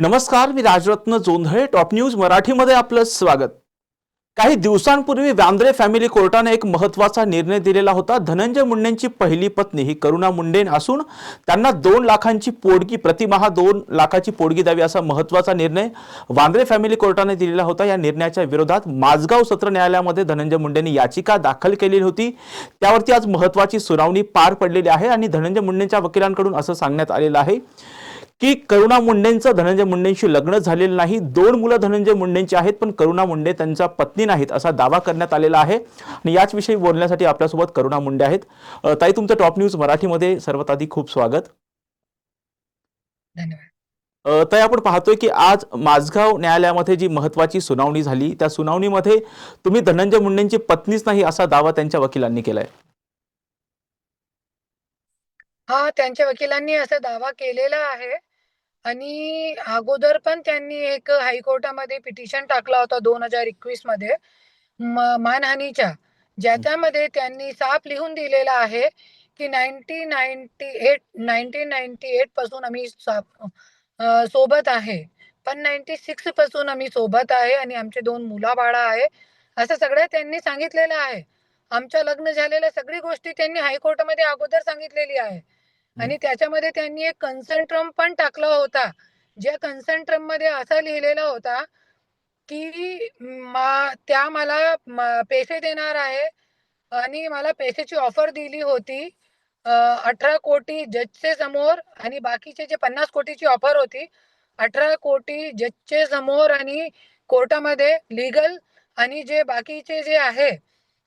नमस्कार मी Rajratna Jondhale top news मराठीमध्ये आपलं स्वागत. काही दिवसांपूर्वी वांद्रे फॅमिली कोर्टाने एक महत्त्वाचा निर्णय दिलेला होता. धनंजय मुंडेंची पहिली पत्नी ही करुणा मुंडे असून त्यांना दोन लाखांची पोडगी प्रतिमहा दोन लाखाची पोडगी द्यावी असा महत्त्वाचा निर्णय वांद्रे फॅमिली कोर्टाने दिलेला होता. या निर्णयाच्या विरोधात माझगाव सत्र न्यायालयामध्ये धनंजय मुंडेंनी याचिका दाखल केलेली होती. त्यावरती आज महत्त्वाची सुनावणी पार पडलेली आहे आणि धनंजय मुंडेंच्या वकिलांकडून असं सांगण्यात आलेलं आहे. की करुणा मुंडेंचं धनंजय मुंडेंशी लग्न झालेलं नाही. दोन मुलं धनंजय मुंडेंची आहेत पण करुणा मुंडे त्यांच्या पत्नी नाहीत असा दावा करण्यात आलेला आहे. आणि याच विषयी बोलण्यासाठी आपल्यासोबत करुणा मुंडे आहेत. ताई तुमचं टॉप न्यूज मराठीमध्ये सर्वात आधी खूप स्वागत. धन्यवाद. ताई आपण पाहतोय की आज माझगाव न्यायालयामध्ये जी महत्वाची सुनावणी झाली त्या सुनावणीमध्ये तुम्ही धनंजय मुंडेंची पत्नीच नाही असा दावा त्यांच्या वकिलांनी केलाय. हा त्यांच्या वकिलांनी असा दावा केलेला आहे. आणि अगोदर पण त्यांनी एक हायकोर्टामध्ये पिटिशन टाकला होता दोन हजार एकवीसमध्ये म- मानहानीच्या. ज्याच्यामध्ये त्यांनी साफ लिहून दिलेला आहे की nineteen ninety eight nineteen ninety एटपासून आम्ही सोबत आहे. पण नाईन्टी सिक्सपासून आम्ही सोबत आहे आणि आमचे दोन मुला बाळा आहे असं सगळं त्यांनी सांगितलेलं आहे. आमच्या लग्न झालेल्या सगळी गोष्टी त्यांनी हायकोर्टामध्ये अगोदर सांगितलेली आहे. आणि त्याच्यामध्ये त्यांनी एक कन्संट्रम पण टाकला होता. ज्या कन्संट्रममध्ये असं लिहिलेला होता की मा त्या मला पैसे देणार आहे आणि मला पैशाची ऑफर दिली होती अठरा कोटी जजचे समोर आणि बाकीचे जे पन्नास कोटीची ऑफर होती अठरा कोटी जजचे समोर आणि कोर्टामध्ये लिगल आणि जे बाकीचे जे आहे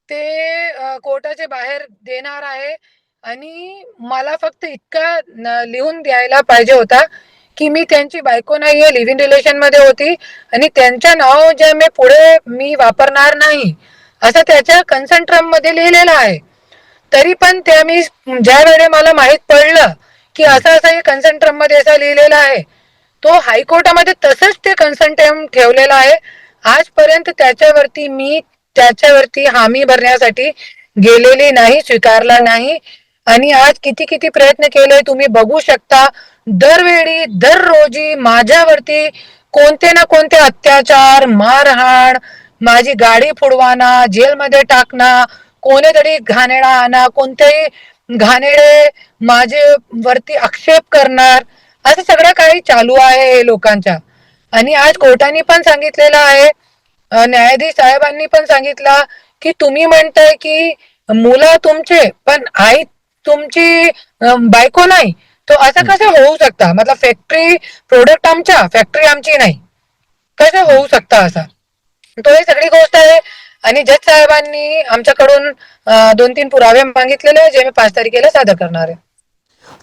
ते अ, कोर्टाच्या बाहेर देणार आहे. आणि मला फक्त इतका लिहून द्यायला पाहिजे होता की मी त्यांची बायको नाहीये लिव्ह इन रिलेशनमध्ये होती आणि त्यांच्या नाव जे मी पुढे मी वापरणार नाही असं त्याच्या कन्संट्रममध्ये लिहिलेलं आहे. तरी पण त्या मी ज्या वेळे मला माहीत पडलं की असं असं हे कन्संट्रममध्ये असं लिहिलेलं आहे तो हायकोर्टामध्ये तसंच ते कन्सन्ट्रम ठेवलेलं आहे. आजपर्यंत त्याच्यावरती मी त्याच्यावरती हामी भरण्यासाठी गेलेली नाही स्वीकारला नाही. आणि आज किती किती प्रयत्न केले तुम्ही बघू शकता. दरवेळी दररोजी माझ्यावरती कोणते ना कोणते अत्याचार मारहाण माझी गाडी फुडवाना जेलमध्ये टाकणं कोणीतरी घाणेडा आणा कोणतेही घाणेडे माझे वरती आक्षेप करणार असं सगळं काही चालू आहे हे लोकांच्या. आणि आज कोर्टाने पण सांगितलेलं आहे न्यायाधीश साहेबांनी पण सांगितलं की तुम्ही म्हणताय की मुलं तुमचे पण आई तुमची बायको नाही तो असं कसं होऊ शकता? मतलब फॅक्टरी प्रोडक्ट आमच्या फॅक्टरी आमची नाही. कसं होऊ शकता असं? तो ही सगळी गोष्ट आहे. आणि जज साहेबांनी आमच्याकडून दोन तीन पुरावे मागितलेले जे मी पाच तारखेला सादर करणार आहे.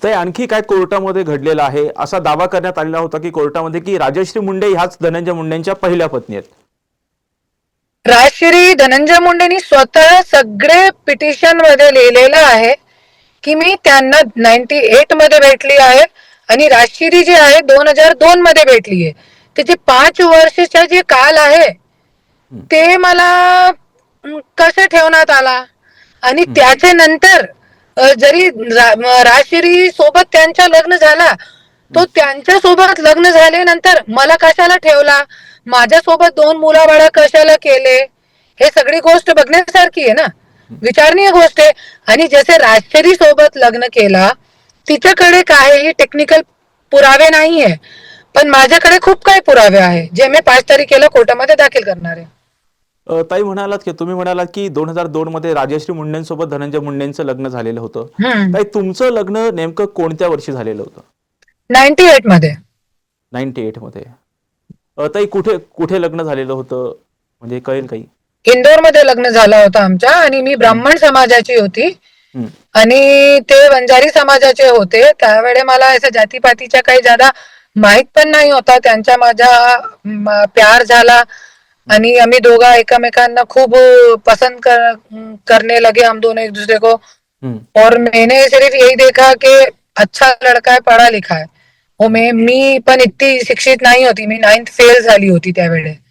तर आणखी काय कोर्टामध्ये घडलेलं आहे? असा दावा करण्यात आलेला होता की कोर्टामध्ये की राजश्री मुंडे ह्याच धनंजय मुंडेंच्या पहिल्या पत्नी आहेत. राजश्री धनंजय मुंडेनी स्वतः सगळे पिटिशनमध्ये लिहिलेलं आहे. की मी त्यांना नाईन्टी एटमध्ये भेटली आहे आणि राजश्री जी आहे दोन हजार दोन मध्ये भेटली आहे. त्याचे पाच वर्षाचा जे काल आहे ते मला कसं ठेवण्यात आला? आणि त्याच्या नंतर जरी राजश्री सोबत त्यांच्या लग्न झाला तो त्यांच्यासोबत लग्न झाल्यानंतर मला कशाला ठेवला? माझ्या सोबत दोन मुलाबाळा कशाला केले? हे सगळी गोष्ट बघण्यासारखी आहे ना. विचारणीय गोष्ट आहे. आणि जसे राजश्री सोबत लग्न केला तिच्याकडे काहीही टेक्निकल पुरावे नाहीये. पण माझ्याकडे खूप काही पुरावे आहे जे मी पाच तारखेला कोर्टामध्ये दाखल करणार आहे. ताई म्हणालात की तुम्ही म्हणालात की दोन हजार दोन मध्ये राजश्री मुंडेंसोबत धनंजय मुंडेंचं लग्न झालेलं होतं. ताई तुमचं लग्न नेमकं कोणत्या वर्षी झालेलं होतं? नाईन्टी एटमध्ये. नाईन्टी एटमध्ये. ताई कुठे कुठे लग्न झालेलं होतं? म्हणजे कळेल काही? इंदोरमध्ये लग्न झालं होतं आमच्या आणि मी ब्राह्मण समाजाची होती. आणि ते वंजारी समाजाचे होते. त्यावेळे मला असं जातीपातीच्या काही ज्यादा माहीत पण नाही होता. त्यांच्या माझा प्यार झाला. आणि आम्ही दोघा एकमेकांना खूप पसंद कर, करने लगे हम दोनों एक दूसरे को. और मैंने सिर्फ यही देखा कि अच्छा लड़का है पढ़ा लिखा है। वो मैं मी पण इतकी शिक्षित नाही होती. मी नाईन्थ फेल झाली होती त्यावेळे. हम्म.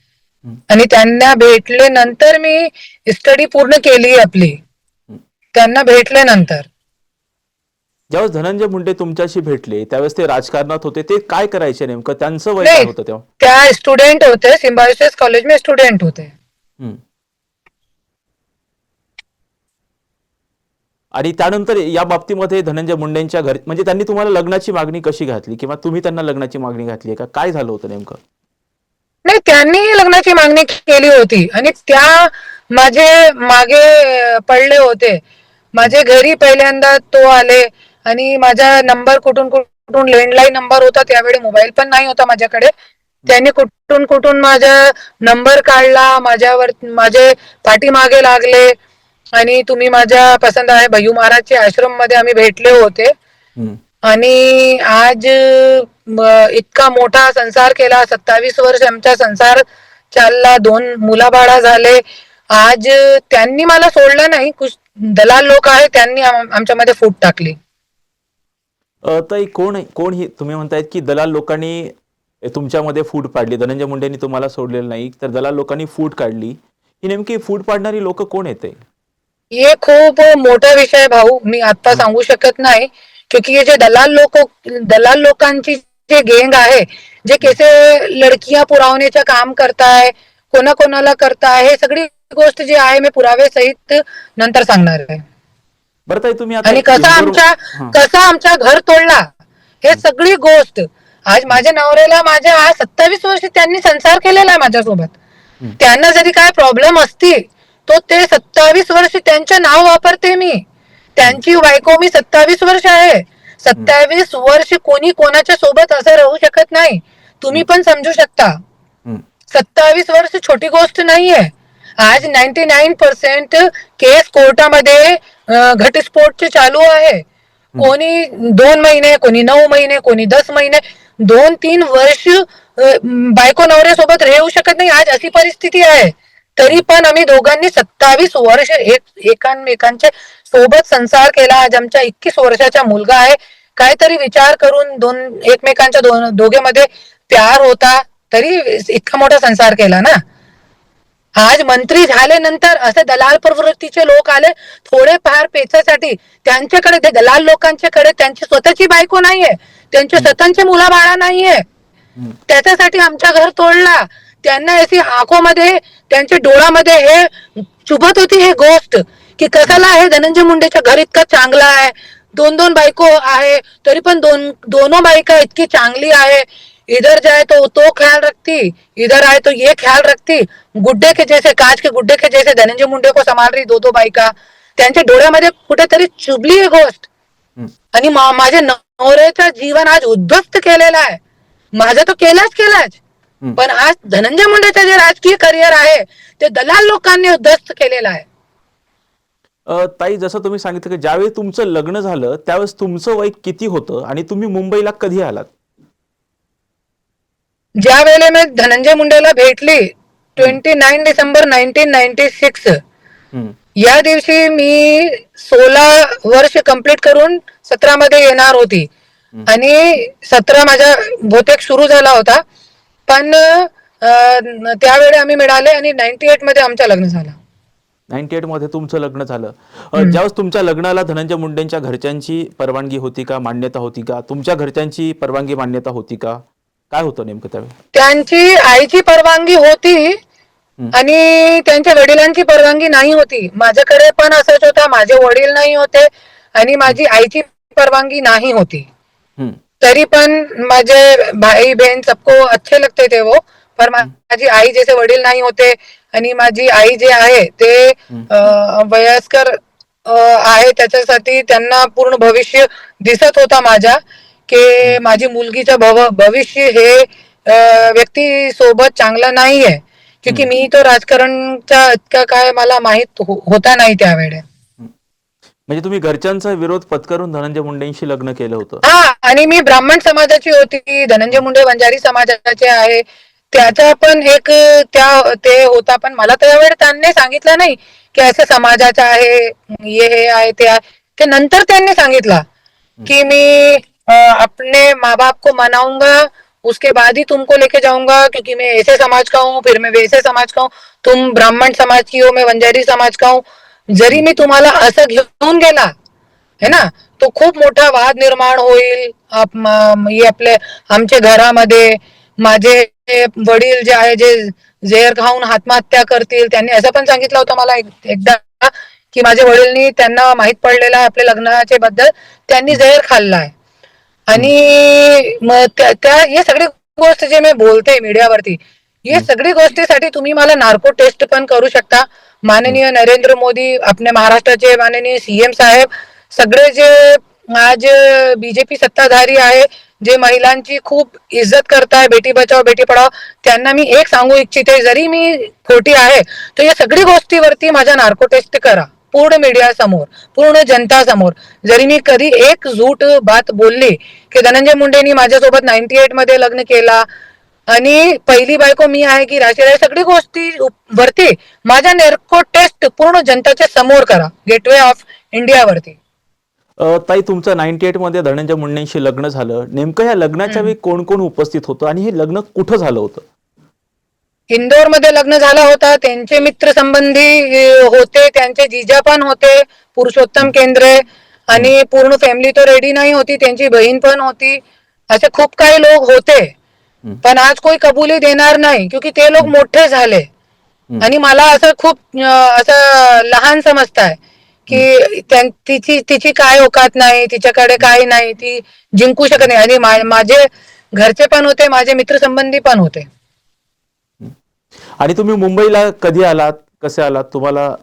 आणि त्यांना भेटले नंतर मी स्टडी पूर्ण केली आपली. त्यांना भेटले नंतर ज्यावेळेस धनंजय मुंडे तुमच्याशी भेटले त्यावेळेस ते राजकारणात होते ते काय करायचे नेमकं? त्यांचं वय होतं तेव्हा? त्या स्टूडेंट होते सिम्बायोसिस कॉलेज में स्टूडेंट होते. आणि त्यानंतर या बाबतीमध्ये धनंजय मुंडेंच्या घरी म्हणजे त्यांनी तुम्हाला लग्नाची मागणी कशी घातली? किंवा तुम्ही त्यांना लग्नाची मागणी घातली का? काय झालं होतं नेमकं? नाही त्यांनी लग्नाची मागणी केली होती. आणि त्या माझे मागे पडले होते. माझे घरी पहिल्यांदा तो आले आणि माझा नंबर कुठून कुठून लँडलाईन नंबर होता त्यावेळी मोबाईल पण नाही होता माझ्याकडे. त्यांनी कुठून कुठून माझा नंबर काढला माझ्यावर माझे पाठीमागे लागले आणि तुम्ही माझ्या पसंत आहे भयू महाराजच्या आश्रममध्ये आम्ही भेटले होते. आणि आज इतका मोठा संसार केला सत्तावीस वर्ष आमचा संसार चालला दोन मुलाबाळा झाले. आज त्यांनी मला सोडलं नाही कुछ दलाल लोक आहे त्यांनी आम- आमच्यामध्ये फूट टाकली. ताई कोण कोण ही तुम्ही म्हणतायत की दलाल लोकांनी तुमच्यामध्ये फूट पाडली धनंजय मुंडेंनी तुम्हाला सोडलेलं नाही तर दलाल लोकांनी फूट काढली. ही नेमकी फूट पाडणारी लोक कोण येते ये खूप मोठा विषय भाऊ मी आता सांगू शकत नाही. क्योंकि ये जे दलाल लोक दलाल लोकांची जे गँग आहे जे कैसे लडकियां पुरवण्याचं काम करताय कोणा कोणाला करताय हे सगळी गोष्ट जी आहे मी पुरावे सहित नंतर सांगणार आहे बरं तुम्ही आणि कसा आमच्या. कसा आमच्या घर तोडला हे सगळी गोष्ट आज माझ्या नवऱ्याला माझ्या आज सत्तावीस वर्ष त्यांनी संसार केलेला आहे माझ्यासोबत. त्यांना जरी काय प्रॉब्लेम असतील तो ते सत्तावीस वर्ष त्यांचं नाव वापरते मी त्यांची बायको मी सत्तावीस वर्ष आहे. सत्तावीस वर्ष कोणी कोणाच्या सोबत असं राहू शकत नाही. तुम्ही पण समजू शकता. सत्तावीस वर्ष छोटी गोष्ट नाहीये. आज नाईन्टी नाईन पर्सेंट केस कोर्टामध्ये घटस्फोटचे चालू आहे. कोणी दोन महिने कोणी नऊ महिने कोणी दस महिने दोन तीन वर्ष बायको नवऱ्यासोबत राहू शकत नाही. आज अशी परिस्थिती आहे. तरी पण आम्ही दोघांनी सत्तावीस वर्ष एक एकांमेकांचे सोबत संसार केला आज आमच्या एकवीस वर्षाचा मुलगा आहे. काहीतरी विचार करून दोन एकमेकांच्या दोन दोघेमध्ये प्यार होता तरी इतका मोठा संसार केला ना. आज मंत्री झाल्यानंतर असे दलाल प्रवृत्तीचे लोक आले थोडेफार पैशासाठी. त्यांच्याकडे ते दलाल लोकांच्याकडे त्यांची स्वतःची बायको नाहीये. त्यांचे स्वतःचे मुलाबाळा नाहीये. हम्म. त्याच्यासाठी आमच्या घर तोडला. त्यांना अशी आंखोमध्ये त्यांच्या डोळ्यामध्ये हे चुभत होती हे गोष्ट. की कशाला हे धनंजय मुंडेच्या घर इतकं चांगलं आहे. दोन दोन बायको आहे तरी पण दोन दोनों बायका इतकी चांगली आहे. इधर जाए तो तो ख्याल रखती इधर आए तो ये ख्याल रखती. गुड्डे के जैसे काच के गुड्डे के जैसे धनंजय मुंडे को संभाल रही दो दो बायका. त्यांच्या डोळ्यामध्ये कुठेतरी चुभली ही गोष्ट. आणि माझ्या नवऱ्याचं जीवन आज उद्ध्वस्त केलेलं आहे. माझं तो केलाच केलाच. पण आज धनंजय मुंडेचं जे राजकीय करिअर आहे ते दलाल लोकांनी उद्ध्वस्त केलेलं आहे. ताई जसं तुम्ही सांगितलं की ज्यावेळी तुमचं लग्न झालं त्यावेळेस तुमचं वय किती होतं आणि तुम्ही मुंबईला कधी आलात? ज्या वेळेला मी धनंजय मुंडेला भेटली twenty nine December nineteen ninety six. या दिवशी मी सोळा वर्ष कंप्लीट करून सतरा मध्ये येणार होती. आणि सतरा माझा बहुतेक सुरू झाला होता. पण त्यावेळी आम्ही मिळाले आणि नाईन्टी एटमध्ये आमचं लग्न झालं. नाईन्टी एटमध्ये तुमचं लग्न झालं. ज्यावेळेस तुमच्या लग्नाला धनंजय मुंडेंच्या घरच्यांची परवानगी होती का? मान्यता होती का? तुमच्या घरच्यांची परवानगी मान्यता होती का? काय होतं नेमकं त्यावेळी? त्यांची आईची परवानगी होती आणि त्यांच्या वडिलांची परवानगी नाही होती. माझ्याकडे पण असंच होता माझे वडील नाही होते आणि माझी आईची परवानगी नाही होती. तरी पण माझे भाई बहन सबको अच्छे लगते थे वो पर माझी आई जैसे वडील नाही होते आणि माझी आई जे आहे ते वयस्कर आहे त्याच्यासाठी त्यांना पूर्ण भविष्य दिसत होता माझ्या की माझी मुलगीचं भव भविष्य हे व्यक्ती सोबत चांगलं नाहीये. क्योंकि मी तो राजकारणचा इतका काय मला माहीत हो- होता नाही त्यावेळेस म्हणजे तुम्ही घरच्यांचा विरोध पत्करून धनंजय मुंडेंशी लग्न केलं होतं. हा आणि मी ब्राह्मण समाजाची होती. धनंजय मुंडे वंजारी समाजाचे आहे. त्याचा पण एक त्या ते होता पण मला त्यावेळी त्यांनी सांगितलं नाही की असं समाजाचं आहे ये हे आहे ते आहे. ते नंतर त्यांनी सांगितलं कि मैं अ, अपने माँ बाप को मनाऊंगा उसके बाद ही तुमको लेके जाऊंगा क्योंकि मैं ऐसे समाज का हूँ फिर मैं वैसे समाज का हूँ। तुम ब्राह्मण समाज की हो मैं वंजारी समाज का हूँ। जरी मी तुम्हाला असं घेऊन गेला है ना? तो खूप मोठा वाद निर्माण होईल आप- म- हे आपले आमच्या घरामध्ये माझे वडील जे आहे जे झेर खाऊन आत्महत्या करतील त्यांनी असं पण सांगितलं होतं मला एक- एकदा की माझ्या वडीलनी त्यांना माहीत पडलेलं आहे आपल्या लग्नाचे बद्दल त्यांनी झेर खाल्लाय आणि मग त्या त्या- हे सगळी गोष्ट जे मी बोलते मीडियावरती हे सगळी गोष्टीसाठी तुम्ही मला नार्को टेस्ट पण करू शकता. माननीय नरेंद्र मोदी आपल्या महाराष्ट्राचे माननीय सीएम साहेब सगळे जे आज बीजेपी सत्ताधारी आहे जे महिलांची खूप इज्जत करताय बेटी बचाव बेटी पढाव त्यांना मी एक सांगू इच्छिते जरी मी खोटी आहे तर या सगळी गोष्टीवरती माझा नार्को टेस्ट करा. पूर्ण मीडिया समोर पूर्ण जनता समोर. जरी मी कधी एक झूट बात बोलली की धनंजय मुंडेनी माझ्यासोबत नाईन्टी एटमध्ये लग्न केला आणि पहिली बायको मी आहे की राशीराय सगळी गोष्टी वरती माझा नेर्को टेस्ट पूर्ण जनताच्या समोर करा. गेटवे ऑफ इंडियावरती ताई तुमचं नाईन्टी एटमध्ये धनंजय मुंडेंशी लग्न झालं. नेमकं या लग्नाच्या वेळी कोण कोण उपस्थित होतं आणि हे लग्न कुठं झालं होतं? इंदोरमध्ये लग्न झाला होता. त्यांचे मित्र संबंधी होते. त्यांचे जिजा पण होते. पुरुषोत्तम केंद्रे आणि पूर्ण फॅमिली तो रेडी नाही होती. त्यांची बहीण पण होती. असे खूप काही लोक होते. पण आज कोई कबुली देणार नाही क्योंकि ते लोक मोठे झाले. आणि मला असं खूप असं लहान समजताय. की त्यां- तिची तिची काय औकात नाही तिच्याकडे काही नाही ती जिंकू शकत नाही. आणि मा- माझे घरचे पण होते माझे मित्र संबंधी पण होते. आणि तुम्ही मुंबईला कधी आलात? कसे आलात? तुम्हाला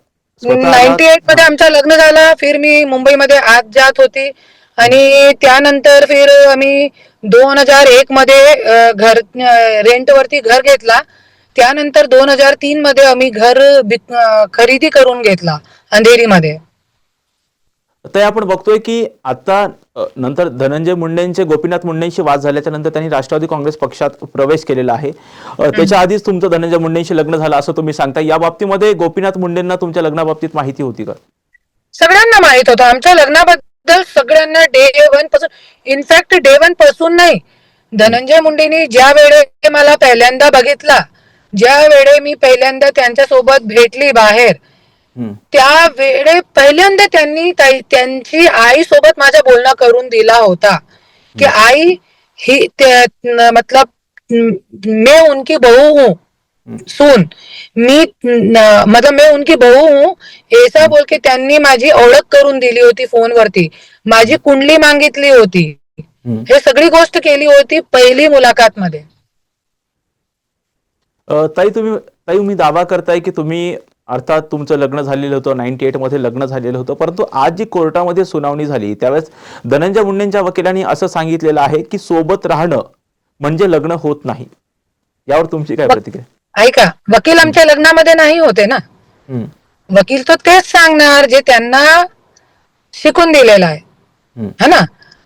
स्वतः नाईन्टी? एटमध्ये आमचं लग्न झालं. फिर मी मुंबईमध्ये आत जात होती. आणि त्यानंतर फिर आम्ही दोन हजार एक मध्ये अ, घर रेंट वरती घर घेतला. त्यानंतर दोन हजार तीन मध्ये आम्ही घर विक- अ, खरेदी करून घेतला अंधेरीमध्ये. ताई आपण बघतोय की आता नंतर धनंजय मुंडेंचे गोपीनाथ मुंडेंशी वाद झाल्याच्यानंतर त्यांनी राष्ट्रवादी काँग्रेस पक्षात प्रवेश केलेला आहे. त्याच्या आधीच तुमचं धनंजय मुंडेंशी लग्न झालं असं तुम्ही सांगता या बाबतीमध्ये गोपीनाथ मुंडेंना तुमच्या लग्नाबाबतीत माहिती होती का? सगळ्यांना माहीत होतं. आमच्या लग्नाबद्दल सगळ्यांना डे वनपासून इनफॅक्ट डे वनपासून नाही. धनंजय मुंडेनी ज्या वेळे मला पहिल्यांदा बघितला ज्या वेळे मी पहिल्यांदा त्यांच्यासोबत भेटली बाहेर. त्या वेळे पहिल्यांदा त्यांनी त्यांची आई सोबत माझा बोलणं करून दिला होता. कि आई ही मतलब मैं उनकी बहू हूँ. सुन. मी मतलब मैं उनकी बहू हूँ. ऐसा बोल के त्यांनी माझी ओळख करून दिली होती फोनवरती. माझी कुंडली मागितली होती. हे सगळी गोष्ट केली होती पहिली मुलाखत मध्ये ताई तुम्ही ताई तुम्ही दावा करताय की तुम्ही अर्थात तुमचं लग्न झालेलं होतं नाईन्टी एटमध्ये लग्न झालेलं होतं परंतु आज जी कोर्टामध्ये सुनावणी झाली त्यावेळेस धनंजय मुंडेंच्या वकिलांनी असं सांगितलेलं आहे की सोबत राहणं म्हणजे लग्न होत नाही. यावर तुमची काय प्रतिक्रिया? ऐका वकील आमच्या लग्नामध्ये नाही होते ना? वकील तर तेच सांगणार जे त्यांना शिकून दिलेलं आहे. है ना?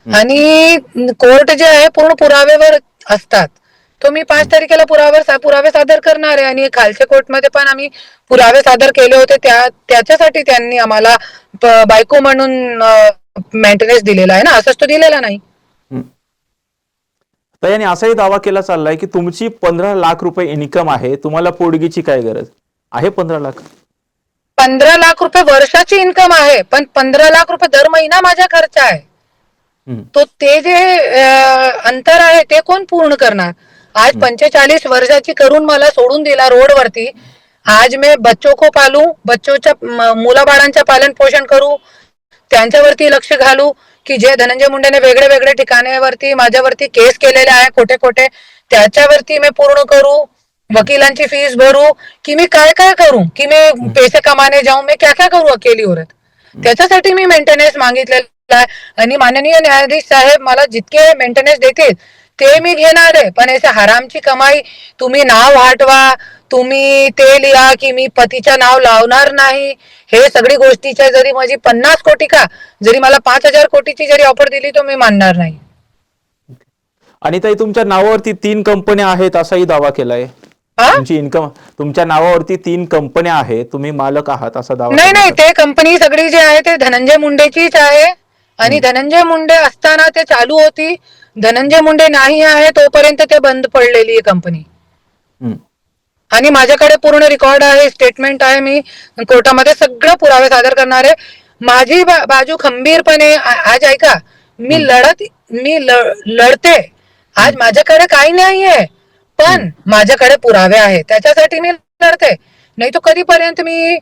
आणि कोर्ट जे आहे पूर्ण पुराव्यावर असतात. तो मी पाच तारखेला पुरावे पुरावे सादर करणार आहे आणि खालच्या कोर्टमध्ये पण आम्ही पुरावे सादर केले होते. त्या त्याच्यासाठी त्यांनी आम्हाला बायको म्हणून मेंटेनन्स दिलेला आहे ना? असंच तो दिलेला नाही. आणि असाही दावा केला चाललाय की तुमची पंधरा लाख रुपये इन्कम आहे तुम्हाला पोडगीची काय गरज? आहे पंधरा लाख? पंधरा लाख रुपये वर्षाची इन्कम आहे पण पंधरा लाख रुपये दर महिना माझा खर्च आहे. तो ते जे अंतर आहे ते कोण पूर्ण करणार? आज पंचेचाळीस वर्षाची करून मला सोडून दिला रोडवरती. आज मी बच्चो को पालू बच्चोच्या म- मुलाबाळांचं पालन पोषण करू त्यांच्यावरती लक्ष घालू की जे धनंजय मुंडेने वेगळे वेगळे ठिकाणावरती माझ्यावरती केस केलेले आहे खोटे खोटे त्याच्यावरती मी पूर्ण करू वकिलांची फीस भरू की मी काय काय करू की मी पैसे कमाने जाऊ मी क्या क्या करू अकेली औरत त्याच्यासाठी मी मेंटेनन्स मागितलेला आहे. आणि माननीय न्यायाधीश साहेब मला जितके मेंटेनन्स देतील ते मी घेणार आहे. पण असे हरामची कमाई तुम्ही नाव हटवा तुम्ही ते लिहा की मी पतीचं नाव लावणार नाही. हे सगळी गोष्टीच्या जरी माझी पन्नास कोटी का जरी मला पाच हजार कोटीची जरी ऑफर दिली तर मी मानणार नाही. आणि ताई तुमच्या नावावरती तीन कंपन्या आहेत असाही दावा केलाय. तुमची इन्कम तुमच्या नावावरती तीन कंपन्या आहेत तुम्ही मालक आहात असा दावा नाही नाही ते कंपनी सगळी जी आहे ते धनंजय मुंडेचीच आहे. आणि धनंजय मुंडे असताना ते चालू होती. धनंजय मुंडे नाही आहे तोपर्यंत ते बंद पडलेली आहे कंपनी. आणि माझ्याकडे पूर्ण रेकॉर्ड आहे स्टेटमेंट आहे मी. कोर्टामध्ये सगळं पुरावे सादर करणार आहे. माझी बा- बाजू खंबीरपणे आज ऐका मी लढत मी लढते. आज माझ्याकडे काही नाहीये पण माझ्याकडे पुरावे आहेत. त्याच्यासाठी मी लढते. नाही तो कधीपर्यंत मी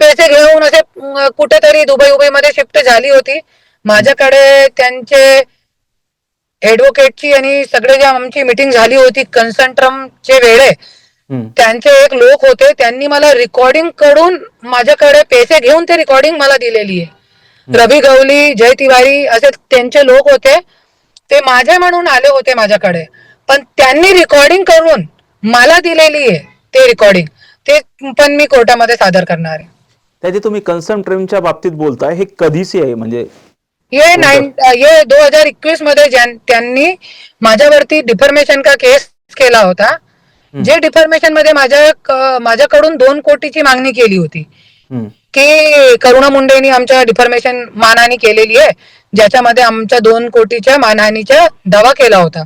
पैसे घेऊन असे कुठेतरी दुबई उबई मध्ये शिफ्ट झाली होती. माझ्याकडे त्यांचे ऍडव्होकेटची आणि सगळे जे आमची मीटिंग झाली होती कन्संट्रमचे वेळे. त्यांचे एक लोक होते त्यांनी मला रेकॉर्डिंगकडून माझ्याकडे पैसे घेऊन ते रेकॉर्डिंग मला दिलेली आहे. रवी गवली जय तिवारी असे त्यांचे लोक होते ते माझे म्हणून आले होते माझ्याकडे. पण त्यांनी रेकॉर्डिंग करून मला दिलेली आहे ते रेकॉर्डिंग ते पण मी कोर्टामध्ये सादर करणार आहे. त्याचे तुम्ही कन्सर्न ट्रेमच्या बाबतीत बोलताय हे कधीचे आहे? म्हणजे ये नाइन ये दो हजार एकवीसमध्ये त्यांनी माझ्यावरती डिफॉर्मेशन का केस केला होता. जे डिफॉर्मेशनमध्ये माझ्या माझ्याकडून दोन कोटीची मागणी केली होती. की करुणा मुंडेनी आमच्या डिफॉर्मेशन मानहानी केलेली आहे. ज्याच्यामध्ये आमच्या दोन कोटीच्या मानहानीचा दावा केला होता.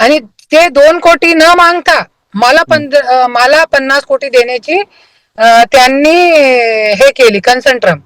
आणि ते दोन कोटी न मागता मला मला पन्नास कोटी देण्याची त्यांनी हे केली कन्संट्रम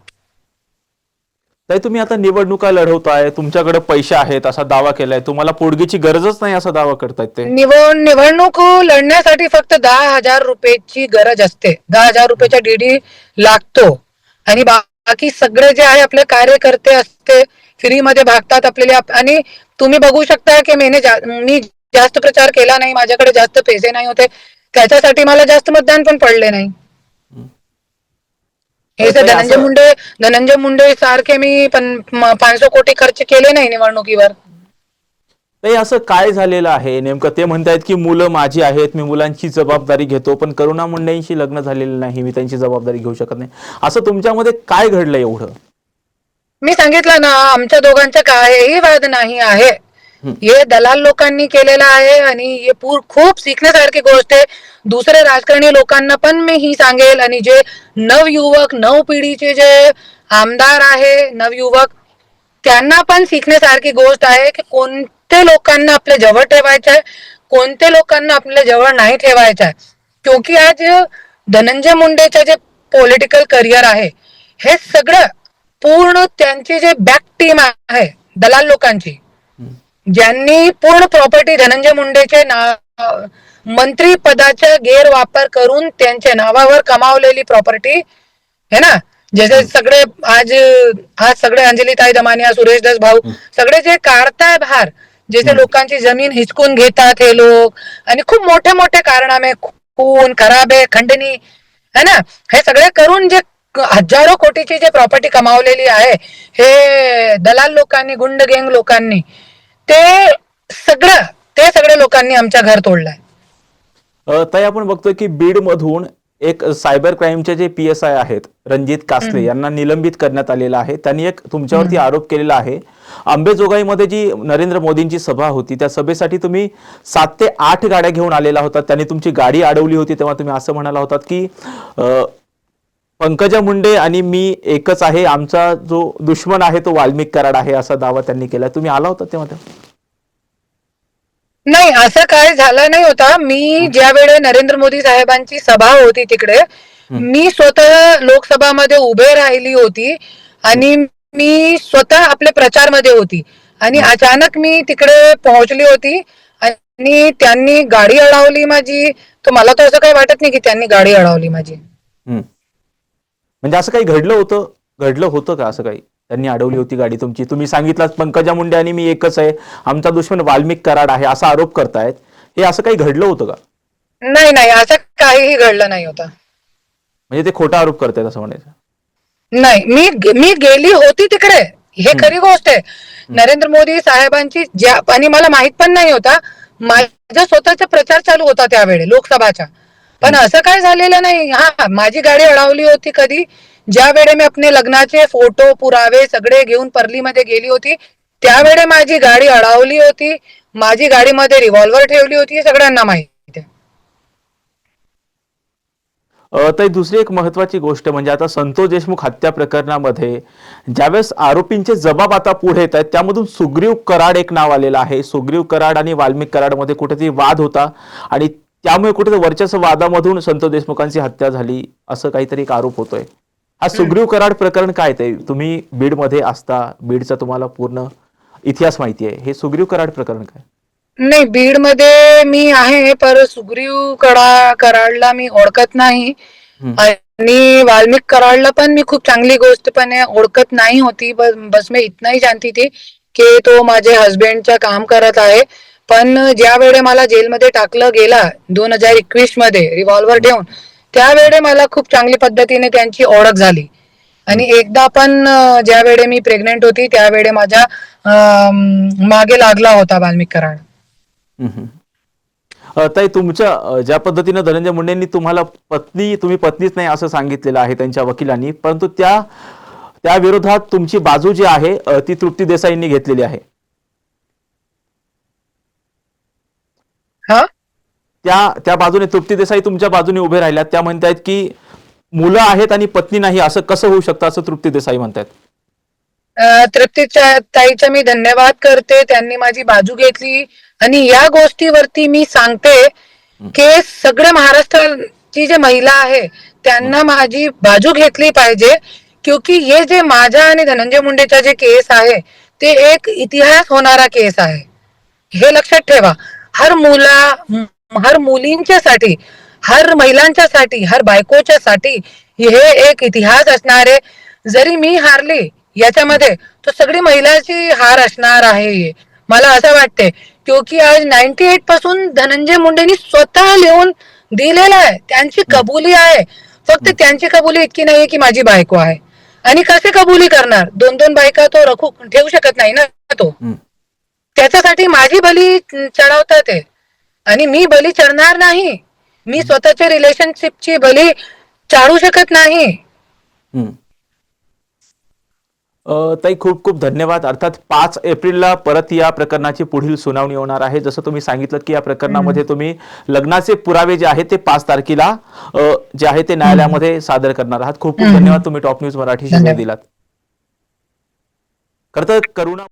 ताई तुम्ही आता निवडणुका लढवताय तुमच्याकडे पैसे आहेत असा दावा केलाय. तुम्हाला पोडगीची गरजच नाही असा दावा करतायत ते. निवड निवडणूक लढण्यासाठी फक्त दहा हजार रुपयाची गरज असते. दहा हजार रुपयाचा डीडी लागतो. आणि बाकी सगळे जे आहे आपले कार्यकर्ते असते फ्रीमध्ये भागतात आपल्याला. आप- आणि तुम्ही बघू शकता की मेने जा- मी जास्त प्रचार केला नाही माझ्याकडे जास्त पैसे नाही होते. त्याच्यासाठी मला जास्त मतदान पण पडले नाही. हे तर धनंजय मुंडे धनंजय मुंडे सारखे मी पण पाचशे कोटी खर्च केले नाही निवडणुकीवर. ताई असं काय झालेलं आहे? नेमकं ते म्हणतायत की मुलं माझी आहेत मी मुलांची जबाबदारी घेतो पण करुणा मुंडेंशी लग्न झालेलं नाही मी त्यांची जबाबदारी घेऊ शकत नाही. असं तुमच्यामध्ये काय घडलं एवढं? मी सांगितलं ना आमच्या दोघांचा काहीही वाद नाही आहे. हे दलाल लोकांनी केलेलं आहे आणि हे पूर खूप शिकण्यासारखी गोष्ट आहे. दुसरे राजकारणी लोकांना पण मी ही सांगेल आणि जे नवयुवक नव पिढीचे जे आमदार आहे नवयुवक त्यांना पण शिकण्यासारखी गोष्ट आहे की कोणते लोकांना आपल्या जवळ ठेवायचं आहे कोणते लोकांना आपल्या जवळ नाही ठेवायचं आहे. क्योंकि आज धनंजय मुंडेचं जे पॉलिटिकल करिअर आहे हे सगळं पूर्ण त्यांची जे बॅक टीम आहे दलाल लोकांची ज्यांनी पूर्ण प्रॉपर्टी धनंजय मुंडेचे ना मंत्री पदाचा गैरवापर करून त्यांच्या नावावर कमावलेली प्रॉपर्टी है ना? जसे सगळे आज आज सगळे अंजलीताई दमानिया सुरेश दस भाऊ सगळे जे काढताय बाहेर जसे लोकांची जमीन हिसकून घेतात हे लोक आणि खूप मोठे मोठे कारणामे खून खराबे खंडणी है ना? हे सगळे करून जे हजारो कोटीची जे प्रॉपर्टी कमावलेली आहे हे दलाल लोकांनी गुंड गँग लोकांनी ते सगळं ते सगळे लोकांनी आमच्या घर तोडलंय. ताई आपण बघतोय की बीड मधून एक सायबर क्राईमचे जे पी एस आय आहेत रणजित कासले यांना निलंबित करण्यात आलेलं आहे. त्यांनी एक तुमच्यावरती आरोप केलेला आहे. आंबेजोगाईमध्ये जी नरेंद्र मोदींची सभा होती त्या सभेसाठी तुम्ही सात ते आठ गाड्या घेऊन आलेला होता. त्यांनी तुमची गाडी अडवली होती तेव्हा तुम्ही असं म्हणाला होतात की पंकजा मुंडे आणि मी एकच आहे. आमचा जो दुश्मन आहे तो वाल्मिक कराड आहे असा दावा त्यांनी केला. तुम्ही आला होता तेव्हा? नाही असं काय झालं नाही होता. मी ज्या वेळे नरेंद्र मोदी साहेबांची सभा होती तिकडे मी स्वतः लोकसभामध्ये उभे राहिली होती आणि मी स्वतः आपल्या प्रचारमध्ये होती. आणि अचानक मी तिकडे पोहोचली होती आणि त्यांनी गाडी अडवली माझी. तर मला तर असं काही वाटत नाही की त्यांनी गाडी अडवली माझी. म्हणजे असं काही घडलं होतं? घडलं होतं का असं काही? त्यांनी अडवली होती गाडी तुमची. तुम्ही सांगितलं पंकजा मुंडे आणि मी एकच आहे. आमचा दुश्मन वाल्मिक कराड आहे असा आरोप करतायत. हे असं काही घडलं होतं का? नाही नाही असं काहीही घडलं नाही होतं. म्हणजे ते खोटा आरोप करतायत असं म्हणायचं. नाही मी मी गेली होती तिकडे. हे खरी गोष्ट आहे. नरेंद्र मोदी साहेबांची ज्या आणि मला माहीत पण नाही होता. माझा स्वतःचा प्रचार चालू होता त्यावेळी लोकसभाचा. पण असं काय झालेलं नाही. हा माझी गाडी अडवली होती कधी. ज्या वेळे मी आपले लग्नाचे फोटो पुरावे सगळे घेऊन परलीमध्ये गेली होती त्यावेळे माझी गाडी अडवली होती. माझी गाडीमध्ये रिव्हॉल्वर ठेवली होती हे सगळ्यांना माहिती तर दुसरी एक महत्वाची गोष्ट म्हणजे आता संतोष देशमुख हत्या प्रकरणामध्ये ज्यावेळेस आरोपींचे जबाब आता पुढे येत आहेत त्यामधून सुग्रीव कराड एक नाव आलेलं आहे. सुग्रीव कराड आणि वाल्मिक कराडमध्ये कुठेतरी वाद होता आणि त्यामुळे कुठेतरी वर्चस्व वादामधून संतोष देशमुखांची हत्या झाली असं काहीतरी एक आरोप होतोय. हा सुग्रीव कराड प्रकरण काय ते? तुम्ही बीडमध्ये असता बीडचा तुम्हाला पूर्ण इतिहास माहिती आहे. हे सुग्रीव कराड प्रकरण काय? नाही बीडमध्ये मी आहे पर सुग्रीव कडा कराडला मी ओळखत नाही. आणि वाल्मिक कराडला पण मी खूप चांगली गोष्ट पण ओळखत नाही होती बस बस मी इतना ही जानती थी की तो माझे हस्बंडचं काम करत आहे. पण ज्या वेळे मला जेलमध्ये टाकलं गेला दोन हजार एकवीसमध्ये रिव्हॉल्वर ठेवून त्यावेळे मला खूप चांगली पद्धतीने त्यांची ओळख झाली. आणि एकदा पण अं, ज्या वेळे मी प्रेग्नेंट होती त्यावेळे माझ्या मागे लागला होता वाल्मिक कराड ताई तुमच्या ज्या पद्धतीनं धनंजय मुंडेंनी तुम्हाला पत्नी तुम्ही पत्नीच नाही असं सांगितलेलं आहे त्यांच्या वकिलांनी परंतु त्या त्या विरोधात तुमची बाजू जी आहे ती तृप्ती देसाईंनी घेतलेली आहे. हा? त्या त्या बाजूने तृप्ती देसाई तुमच्या बाजूने उभे राहिल्यात त्या म्हणतायत की मुलं आहेत आणि पत्नी नाही असं कसं होऊ शकतं असं तृप्ती देसाई म्हणतायत. अं, तृप्तीच्या ताईचा मी धन्यवाद करते. त्यांनी माझी बाजू घेतली. आणि या गोष्टीवरती मी सांगते की सगळे महाराष्ट्राची जे महिला आहे त्यांना माझी बाजू घेतली पाहिजे. क्योंकि ये जे माझा आणि धनंजय मुंडेचा जे केस आहे ते एक इतिहास होणारा केस आहे. हे लक्षात ठेवा. हर मुला हर मुलींच्यासाठी हर महिलांच्यासाठी हर बायकोच्या साठी हे एक इतिहास असणार आहे. जरी मी हारली याच्यामध्ये तर सगळी महिलाची हार असणार आहे. मला असं वाटते क्योंकि आज नाईन्टी एटपासून धनंजय मुंडेनी स्वतः लिहून दिलेलं आहे. त्यांची कबुली आहे. फक्त त्यांची कबुली इतकी नाहीये की माझी बायको आहे. आणि कसे कबुली करणार? दोन दोन बायका तो रखू ठेवू शकत नाही ना तो. त्याच्यासाठी माझी बली चढवतात ते. आणि मी बली चढणार नाही. मी स्वतःच्या रिलेशनशिपची बली चाडू शकत नाही. ताई खूप खूप धन्यवाद. अर्थात पाच एप्रिलला परत या प्रकरणाची पुढील सुनावणी होणार आहे. जसं तुम्ही सांगितलं की या प्रकरणामध्ये तुम्ही लग्नाचे पुरावे जे आहेत ते पाच तारखेला जे आहे ते न्यायालयामध्ये सादर करणार आहात. खूप खूप धन्यवाद. तुम्ही टॉप न्यूज मराठीशी. दिलात. खरं तर करुणा